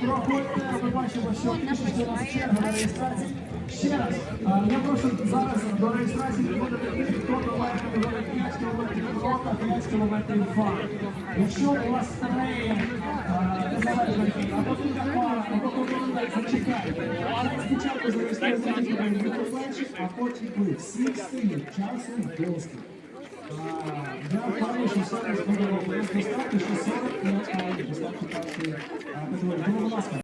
Проходьте, ми бачимо, що більшість у нас черга на реєстрації. Ще раз, я прошу зараз до реєстрації підходити тих, хто мене говорить 5 кілометрів рота, 5 кілометрів фар. Якщо у вас стареє команда, зачекайте. Спочатку зареєструйте а потім ви. Всі стоїть, часу досить. Я впевнений, що зараз будемо достатньо, що 45 мають достатньо першої. Тому, будь ласка.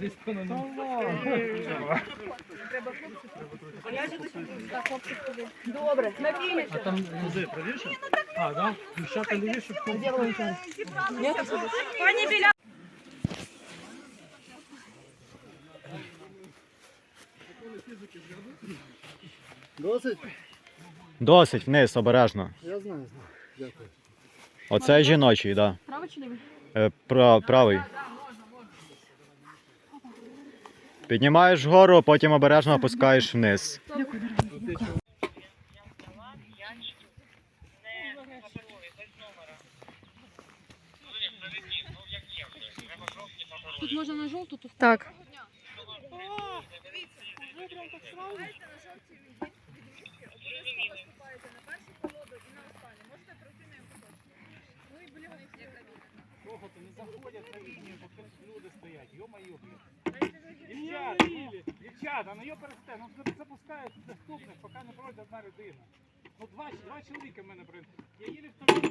Дитину. Добре, на фініше. А там музей правіше? Ну а, да? Дівчата лівіше. Пані Біля. Досить? Вниз, обережно. Я знаю, знаю. Дякую. Оце жіночий, так. Да. Правий чи лівий? Е, пра- правий. Піднімаєш вгору, потім обережно опускаєш вниз. Тут можна на жовту, тут Так. Дівчата, ну, дівчата, ну його пересте, ну запускають наступних, поки не пройде одна людина. Ну два, два чоловіка в мене пройде. Я їду в тому.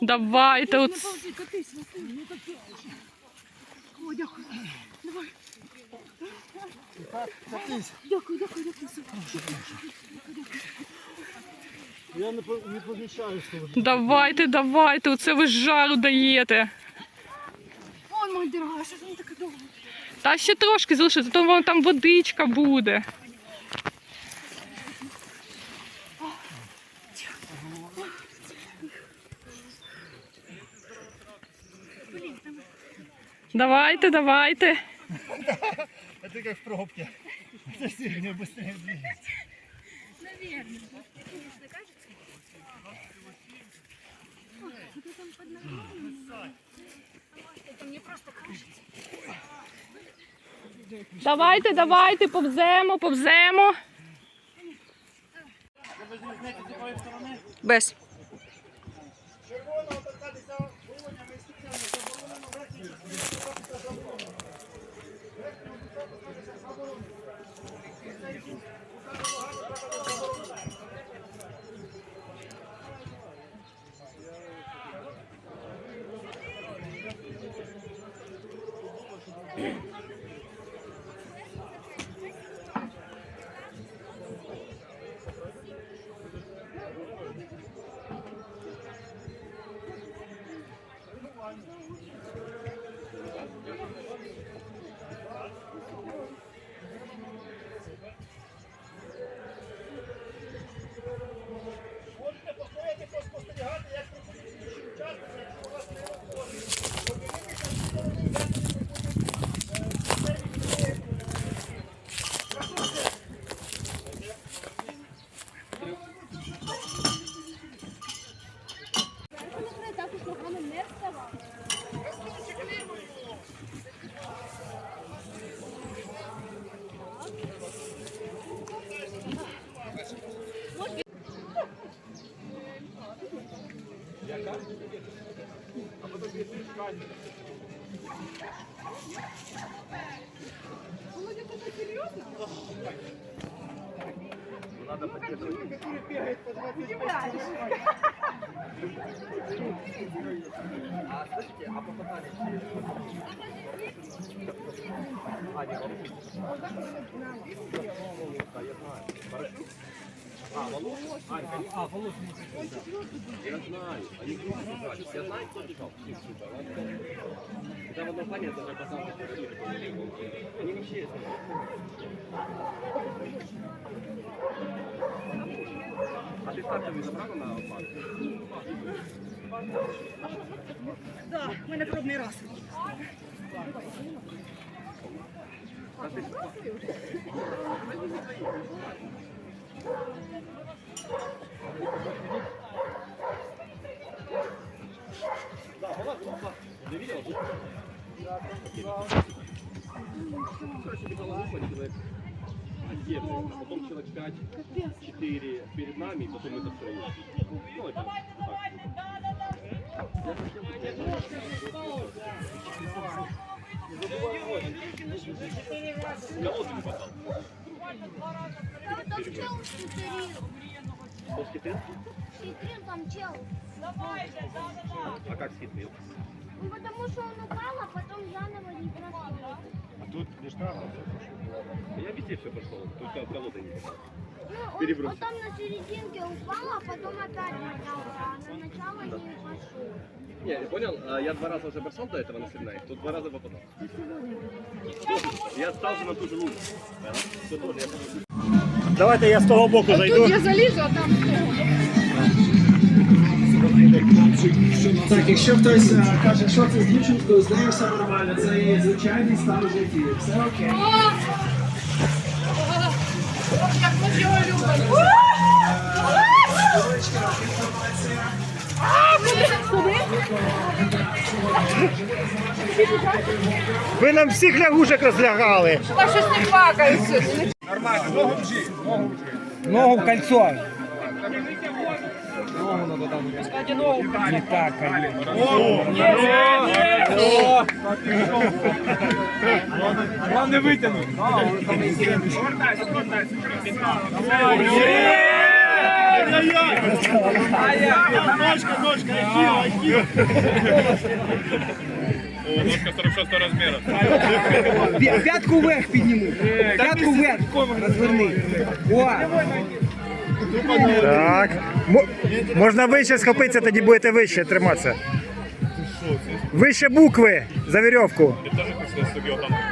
Давайте от. Давайте, давайте, оце ви жару даєте. Ой, мой дорога, що там таке довго? Та ще трошки залишиться, то вам там водичка буде. Давайте, давайте. Это как в пробке. Это сильнее, быстрее двигается. Давайте, давайте, повземо, повземо. Без. Thank you. Яка? А потім піти шкані. Володя, це серйозно? Надо ну, как Юля бегает по 25 А, слышите, а попадали А, нет, А, я знаю. Парашют? А, Волошин? А, Волошин. Я знаю. Они крутятся дальше. Я знаю, кто бежал. Когда в даже по Они вообще. А ты стартовый забрала на? Да, мы на пробный раз. А ты... Потом человек 5, 4 перед нами, и потом это втроем. Ну, это так. Кого ты не попал? Там чел хитрил. Кто схитрил? Хитрил там чел. А как схитрил? Ну, потому что он упал, а потом заново не прошел. Я везде все прошел, только в кого-то не попал. Ну, он, он там на серединке упал, а потом опять поднялся, а на начало не пошел. Не, понял, я два раза уже бросал до этого на сигнале, тут два раза попадал. Я стал же на ту же луну. Понял? Всё тоже, я. Давайте я з того боку зайду. Тут Я залізу, а там Так, якщо хтось е, каже, що це з дівчинкою, з нею все нормально, це її звичайний стан в житті. Все окей. Ви нам всіх лягушек розлягали. Нормально. Ногу в кольцо. Ногу надо там. Не так, Главное вытянуть. Ножка 46 размера. Пятку вверх підніму. Пятку вверх. Розверни. О. Так. Можна вище схопитися, тоді будете вище триматися. Вище букви за вірьовку. Попитка. Побіжала далі, дякую. Виключайте.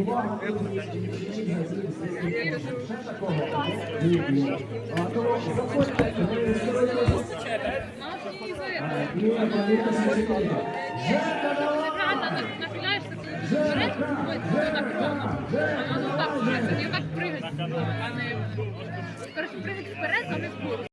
Увага, ще такого відео. А то заходьте, реєструйтесь. Ні, повірте, секунду. Жека, давай! Нахиляєшся, вперед, так ровно. Воно так, я так пригать, а не... Вперед, а не вгору.